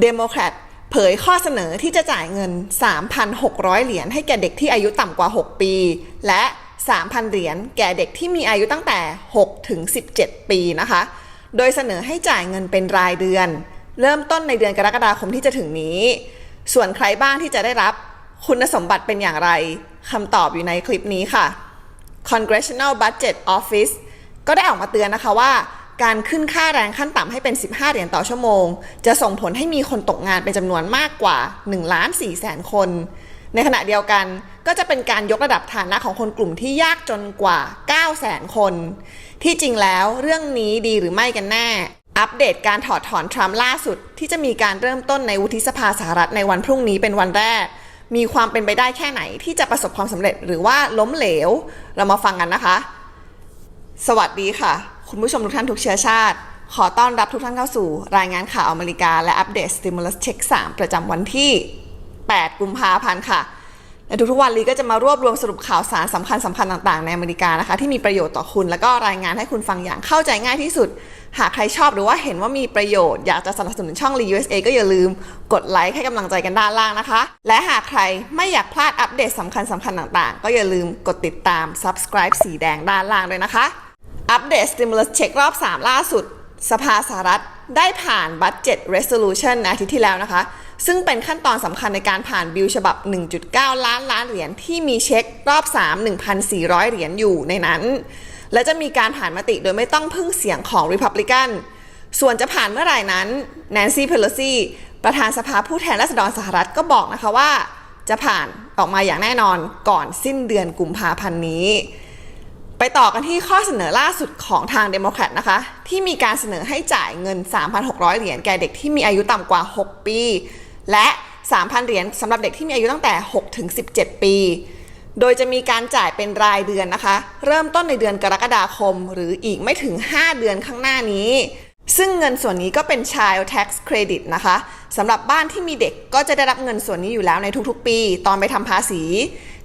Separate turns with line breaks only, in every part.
เดโมแครตเผยข้อเสนอที่จะจ่ายเงิน 3,600 เหรียญให้แก่เด็กที่อายุต่ำกว่า 6 ปี และ 3,000 เหรียญแก่เด็กที่มีอายุตั้งแต่6ถึง17 ปีนะคะ โดยเสนอให้จ่ายเงินเป็นรายเดือน เริ่มต้นในเดือนกรกฎาคมที่จะถึงนี้ ส่วนใครบ้างที่จะได้รับคุณสมบัติเป็นอย่างไรคำตอบอยู่ในคลิปนี้ค่ะ Congressional Budget Office ก็ได้ออกมาเตือนนะคะว่า การขึ้นค่าแรงขั้นต่ำให้เป็น 15 เหรียญต่อชั่วโมง จะส่งผลให้มีคนตกงานเป็นจำนวนมากกว่า1ล้าน4แสนคน ในขณะเดียวกันก็จะเป็นการยกระดับฐานะของคนกลุ่มที่ยากจนกว่า 9 แสนคน ที่จริงแล้วเรื่องนี้ดีหรือไม่กันแน่ อัปเดตการถอดถอนทรัมป์ล่าสุด ที่จะมีการเริ่มต้นในวุฒิสภาสหรัฐในวันพรุ่งนี้เป็นวันแรก มีความเป็นไปได้แค่ไหนที่จะประสบความสำเร็จหรือว่าล้มเหลว เรามาฟังกันนะคะ สวัสดีค่ะ คุณผู้ชมทุกท่านทุกเชื้อชาติ ขอต้อนรับทุกท่านเข้าสู่ รายงานข่าวอเมริกาและอัปเดต Stimulus Check 3 ประจำวันที่ 8 กุมภาพันธ์ค่ะและทุกๆวันลีก็จะมารวบรวมสรุปข่าวสารสำคัญสำคัญต่างๆ ในอเมริกานะคะ ที่มีประโยชน์ต่อคุณ แล้วก็รายงานให้คุณฟังอย่างเข้าใจง่ายที่สุด หากใครชอบหรือว่าเห็นว่ามีประโยชน์อยากจะสนับสนุนช่อง Lee USA ก็อย่าลืมกดไลค์ให้กำลังใจกันด้านล่างนะคะ และหากใครไม่อยากพลาดอัปเดตสำคัญสำคัญต่างๆ ก็อย่าลืมกดติดตาม subscribe สีแดงด้านล่างด้วยนะคะ อัปเดต stimulus check รอบ 3 ล่าสุด สภาสหรัฐได้ผ่าน budget resolution อาทิตย์ที่แล้วนะคะ ซึ่งเป็นขั้นตอนสำคัญในการผ่านบิลฉบับ 1.9 ล้านล้านเหรียญที่มีเช็ครอบ 3 1,400 เหรียญอยู่ในนั้น และจะมีการผ่านมติโดยไม่ต้องพึ่งเสียงของ Republican ส่วนจะผ่านเมื่อไหร่นั้น Nancy Pelosi ประธานสภาผู้แทนราษฎรสหรัฐก็บอกนะคะว่า จะผ่านออกมาอย่างแน่นอนก่อนสิ้นเดือนกุมภาพันธ์นี้ ไปต่อกันที่ข้อเสนอล่าสุดของทางเดโมแครตนะคะ ที่มีการเสนอให้จ่ายเงิน 3,600 เหรียญแก่เด็กที่มีอายุต่ำกว่า 6 ปี และ 3,000 เหรียญสำหรับเด็กที่มีอายุตั้งแต่6ถึง17 ปี โดยจะมีการจ่ายเป็นรายเดือนนะคะ เริ่มต้นในเดือนกรกฎาคม หรืออีกไม่ถึง 5 เดือนข้างหน้านี้ ซึ่งเงินส่วนนี้ก็เป็น Child Tax Credit นะคะสำหรับบ้านที่มีเด็กก็จะได้รับเงินส่วนนี้อยู่แล้วในทุกๆ ปี ตอนไปทำภาษี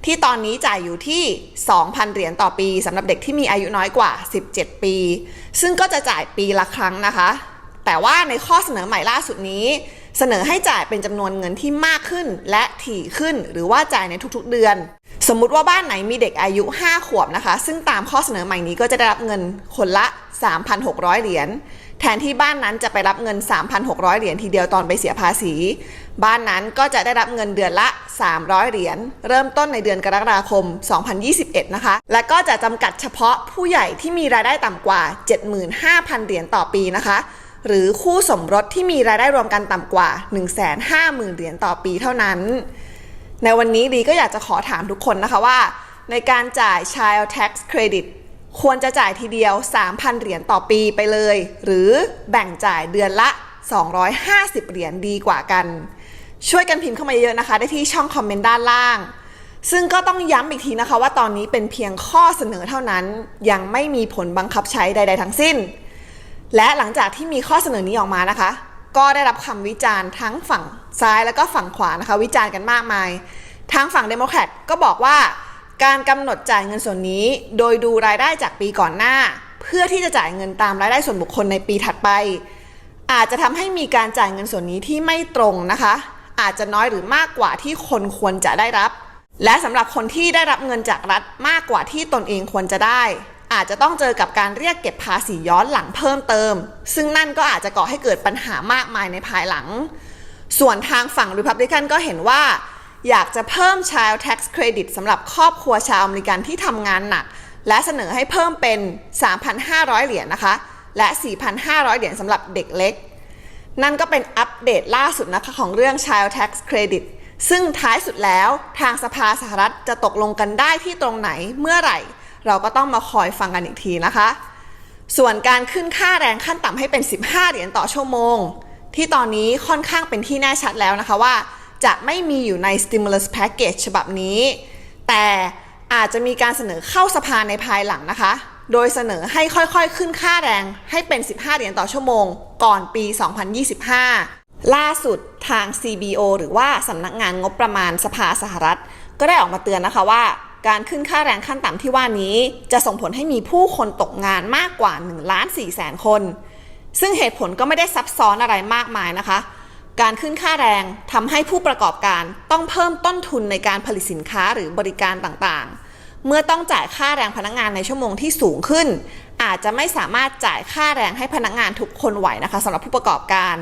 ที่ตอนนี้จ่ายอยู่ที่ 2,000 เหรียญต่อปีสำหรับเด็กที่มีอายุน้อยกว่า 17 ปี ซึ่งก็จะจ่ายปีละครั้งนะคะ แต่ว่าในข้อเสนอใหม่ล่าสุดนี้ เสนอให้จ่ายเป็นจำนวนเงินที่มากขึ้นและถี่ขึ้น หรือว่าจ่ายในทุกๆเดือน สมมุติว่าบ้านไหนมีเด็กอายุ 5 ขวบนะคะ ซึ่งตามข้อเสนอใหม่นี้ก็จะได้รับเงินคนละ 3,600 เหรียญ แทนที่บ้านนั้นจะไปรับเงิน 3,600 เหรียญทีเดียวตอนไปเสียภาษี บ้านนั้นก็จะได้รับเงินเดือนละ 300 เหรียญ เริ่มต้นในเดือนกรกฎาคม 2021 นะคะ และก็จะจำกัดเฉพาะผู้ใหญ่ที่มีรายได้ต่ำกว่า 75,000 เหรียญต่อปีนะคะ หรือคู่สมรสที่มีรายได้รวมกันต่ำกว่า 150,000 เหรียญต่อปีเท่านั้น ในวันนี้ดีก็อยากจะขอถามทุกคนนะคะว่า ในการจ่าย Child Tax Credit ควรจะจ่ายทีเดียว 3,000 เหรียญต่อปีไปเลย หรือแบ่งจ่ายเดือนละ 250 เหรียญดีกว่ากัน ช่วยกันพิมพ์เข้ามาเยอะๆนะคะ ได้ที่ช่องคอมเมนต์ด้านล่าง ซึ่งก็ต้องย้ำอีกทีนะคะ ว่าตอนนี้เป็นเพียงข้อเสนอเท่านั้น ยังไม่มีผลบังคับใช้ใด ๆ ทั้งสิ้น และหลังจากที่มีข้อเสนอนี้ออกมานะคะ ก็ได้รับคำวิจารณ์ทั้งฝั่งซ้ายแล้วก็ฝั่งขวานะคะ วิจารณ์กันมากมาย ทางฝั่งเดโมแครตก็บอกว่า การกำหนดจ่ายเงินส่วนนี้ โดยดูรายได้จากปีก่อนหน้า เพื่อที่จะจ่ายเงินตามรายได้ส่วนบุคคลในปีถัดไป อาจจะทำให้มีการจ่ายเงินส่วนนี้ที่ไม่ตรงนะคะ อาจจะน้อยหรือมากกว่าที่คนควรจะได้รับ และสำหรับคนที่ได้รับเงินจากรัฐมากกว่าที่ตนเองควรจะได้ อาจจะต้องเจอกับการเรียกเก็บภาษีย้อนหลังเพิ่มเติม ซึ่งนั่นก็อาจจะก่อให้เกิดปัญหามากมายในภายหลัง ส่วนทางฝั่ง Republican ก็เห็นว่า อยากจะเพิ่ม Child Tax Credit สำหรับครอบครัวชาวอเมริกันที่ทำงานหนัก และเสนอให้เพิ่มเป็น 3,500 เหรียญนะคะ และ 4,500 เหรียญสำหรับเด็กเล็ก นั่นก็เป็นอัปเดตล่าสุดนะคะของเรื่อง Child Tax Credit ซึ่งท้ายสุดแล้วทางสภาสหรัฐจะตกลงกันได้ที่ตรงไหนเมื่อไหร่ เราก็ต้องมาคอยฟังกันอีกทีนะคะ ส่วนการขึ้นค่าแรงขั้นต่ำให้เป็น 15 เหรียญต่อชั่วโมง ที่ตอนนี้ค่อนข้างเป็นที่แน่ชัดแล้วนะคะว่า จะไม่มีอยู่ใน stimulus package ฉบับนี้ แต่อาจจะมีการเสนอเข้าสภาในภายหลังนะคะ โดยเสนอให้ค่อยๆ ขึ้นค่าแรงให้เป็น 15 เหรียญต่อชั่วโมง ก่อนปี 2025 ล่าสุดทาง CBO หรือว่าสำนักงานงบประมาณสภาสหรัฐ ก็ได้ออกมาเตือนนะคะว่าการขึ้นค่าแรงขั้นต่ำที่ว่านี้ จะส่งผลให้มีผู้คนตกงานมากกว่า1ล้าน4แสนคน ซึ่งเหตุผลก็ไม่ได้ซับซ้อนอะไรมากมายนะคะ การขึ้นค่าแรงทำให้ผู้ประกอบการต้องเพิ่มต้นทุนในการผลิตสินค้าหรือบริการต่างๆ เมื่อต้องจ่ายค่าแรงพนักงานในชั่วโมงที่สูงขึ้น อาจจะไม่สามารถจ่ายค่าแรงให้พนักงานทุกคนไหวนะคะสำหรับผู้ประกอบการ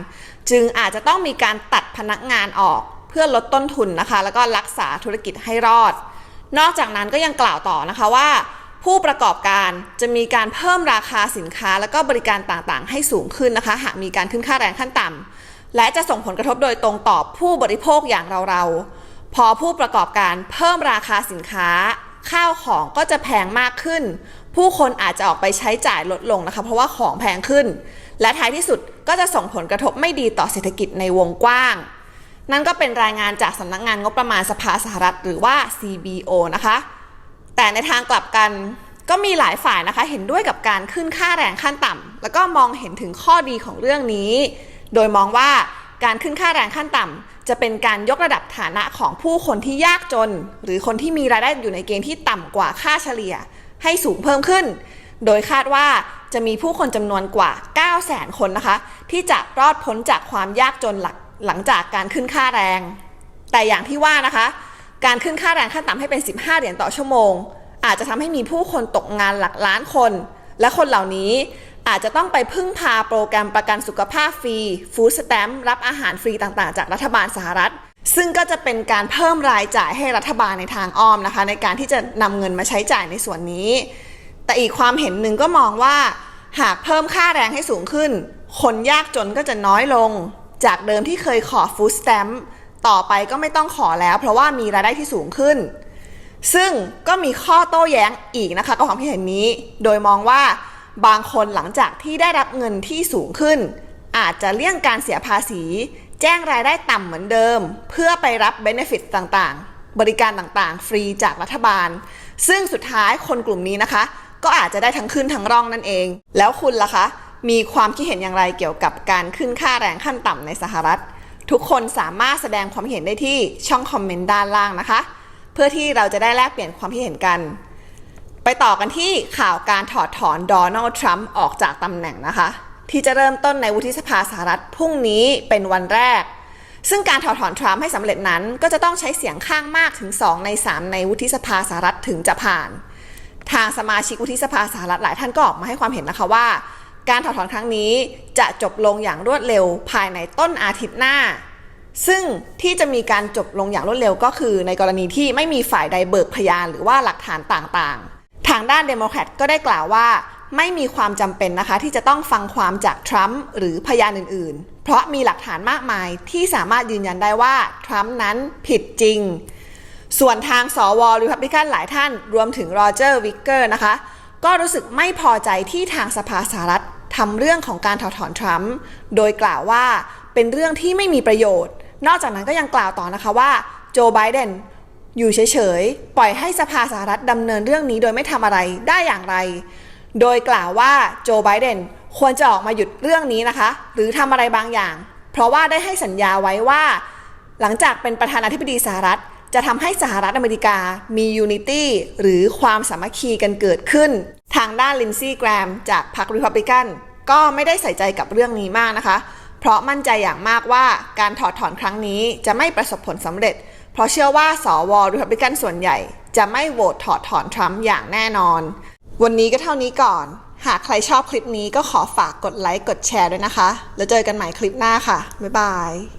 จึงอาจจะต้องมีการตัดพนักงานออกเพื่อลดต้นทุนนะคะ แล้วก็รักษาธุรกิจให้รอด นอกจากนั้นก็ยังกล่าวต่อนะคะว่า ผู้ประกอบการจะมีการเพิ่มราคาสินค้า และก็บริการต่างๆ ให้สูงขึ้นนะคะ หากมีการขึ้นค่าแรงขั้นต่ำ และจะส่งผลกระทบโดยตรงต่อผู้บริโภคอย่างเราๆ พอผู้ประกอบการเพิ่มราคาสินค้า ข้าวของก็จะแพงมากขึ้น ผู้คนอาจจะออกไปใช้จ่ายลดลงนะคะ เพราะว่าของแพงขึ้น และท้ายที่สุดก็จะส่งผลกระทบไม่ดีต่อเศรษฐกิจในวงกว้าง นั่นก็เป็นรายงานจากสำนักงานงบประมาณสภาสหรัฐ หรือว่า CBO นะคะ แต่ในทางกลับกันก็มีหลายฝ่ายนะคะเห็นด้วยกับการขึ้นค่าแรงขั้นต่ำแล้วก็มองเห็นถึงข้อดีของเรื่องนี้ โดยมองว่าการขึ้นค่าแรงขั้นต่ำจะเป็นการยกระดับฐานะของผู้คนที่ยากจน หรือคนที่มีรายได้อยู่ในเกณฑ์ที่ต่ำกว่าค่าเฉลี่ย ให้สูงเพิ่มขึ้น โดยคาดว่าจะมีผู้คนจำนวนกว่า 9 0 0 0 0 0 คนนะคะ ที่จะรอดพ้นจากความยากจนหลักหลังจากการขึ้นค่าแรง แต่อย่างที่ว่านะคะ การขึ้นค่าแรงขั้นต่ำให้เป็น 15 เหรียญต่อชั่วโมง อาจจะทำให้มีผู้คนตกงานหลักล้านคน และคนเหล่านี้ อาจจะต้องไปพึ่งพาโปรแกรมประกันสุขภาพฟรีฟู้ดสแตมป์รับอาหารฟรีต่างๆ จากรัฐบาลสหรัฐ ซึ่งก็จะเป็นการเพิ่มรายจ่ายให้รัฐบาลในทางอ้อมนะคะ ในการที่จะนำเงินมาใช้จ่ายในส่วนนี้ แต่อีกความเห็นหนึ่งก็มองว่า หากเพิ่มค่าแรงให้สูงขึ้น คนยากจนก็จะน้อยลง จากเดิมที่เคยขอฟู้ดสแตมป์ต่อไปก็ไม่ต้องขอแล้ว เพราะว่ามีรายได้ที่สูงขึ้น ซึ่งก็มีข้อโต้แย้งอีกนะคะกับความคิดเห็นนี้ โดยมองว่า บางคนหลังจากที่ได้รับเงินที่สูงขึ้น อาจจะเลี่ยงการเสียภาษี แจ้งรายได้ต่ำเหมือนเดิม เพื่อไปรับเบนฟิตต่างๆ บริการต่างๆ ฟรีจากรัฐบาล ซึ่งสุดท้ายคนกลุ่มนี้นะคะ ก็อาจจะได้ทั้งขึ้นทั้งร่องนั่นเอง แล้วคุณล่ะคะ มีความคิดเห็นอย่างไรเกี่ยวกับการขึ้นค่าแรงขั้นต่ำในสหรัฐ ทุกคนสามารถแสดงความเห็นได้ที่ช่องคอมเมนต์ด้านล่างนะคะ เพื่อที่เราจะได้แลกเปลี่ยนความคิดเห็นกัน ไปต่อกันที่ข่าวการถอดถอนโดนัลด์ทรัมป์ออกจากตำแหน่งนะคะ ที่จะเริ่มต้นในวุฒิสภาสหรัฐพรุ่งนี้เป็นวันแรก ซึ่งการถอดถอนทรัมป์ให้สำเร็จนั้น ก็จะต้องใช้เสียงข้างมากถึง 2 ใน 3 ในวุฒิสภาสหรัฐถึงจะผ่าน ทางสมาชิกวุฒิสภาสหรัฐหลายท่านก็ออกมาให้ความเห็นนะคะว่า การถอดถอนครั้งนี้จะจบลงอย่างรวดเร็วภายในต้นอาทิตย์หน้าซึ่งที่จะมีการจบลงอย่างรวดเร็วก็คือในกรณีที่ไม่มีฝ่ายใดเบิกพยานหรือว่าหลักฐานต่างๆ ทางด้านเดโมแครตก็ได้กล่าวว่า ไม่มีความจำเป็นนะคะ ที่จะต้องฟังความจากทรัมป์หรือพยานอื่นๆ เพราะมีหลักฐานมากมายที่สามารถยืนยันได้ว่าทรัมป์นั้นผิดจริง ส่วนทางสวริพับลิกันหลายท่านรวมถึงโรเจอร์วิกเกอร์นะคะ ก็รู้สึกไม่พอใจที่ทางสภาสหรัฐทำเรื่องของการถอดถอนทรัมป์โดยกล่าวว่าเป็นเรื่องที่ไม่มีประโยชน์ นอกจากนั้นก็ยังกล่าวต่อนะคะว่าโจไบเดน อยู่เฉยๆ ปล่อยให้สภาสหรัฐดำเนินเรื่องนี้โดยไม่ทำอะไรได้อย่างไร โดยกล่าวว่าโจไบเดนควรจะออกมาหยุดเรื่องนี้นะคะ หรือทำอะไรบางอย่าง เพราะว่าได้ให้สัญญาไว้ว่า หลังจากเป็นประธานาธิบดีสหรัฐ จะทำให้สหรัฐอเมริกามียูนิตี้หรือความสามัคคีกันเกิดขึ้น ทางด้านลินซี่แกรมจากพรรคริพับลิกันก็ไม่ได้ใส่ใจกับเรื่องนี้มากนะคะ เพราะมั่นใจอย่างมากว่าการถอดถอนครั้งนี้จะไม่ประสบผลสำเร็จ เพราะเชื่อว่าสวริพับลิกันส่วนใหญ่ จะไม่โหวตถอดถอนทรัมป์อย่างแน่นอน วันนี้ก็เท่านี้ก่อน หากใครชอบคลิปนี้ก็ขอฝากกดไลค์กดแชร์ด้วยนะคะ แล้วเจอกันใหม่คลิปหน้าค่ะ บ๊ายบาย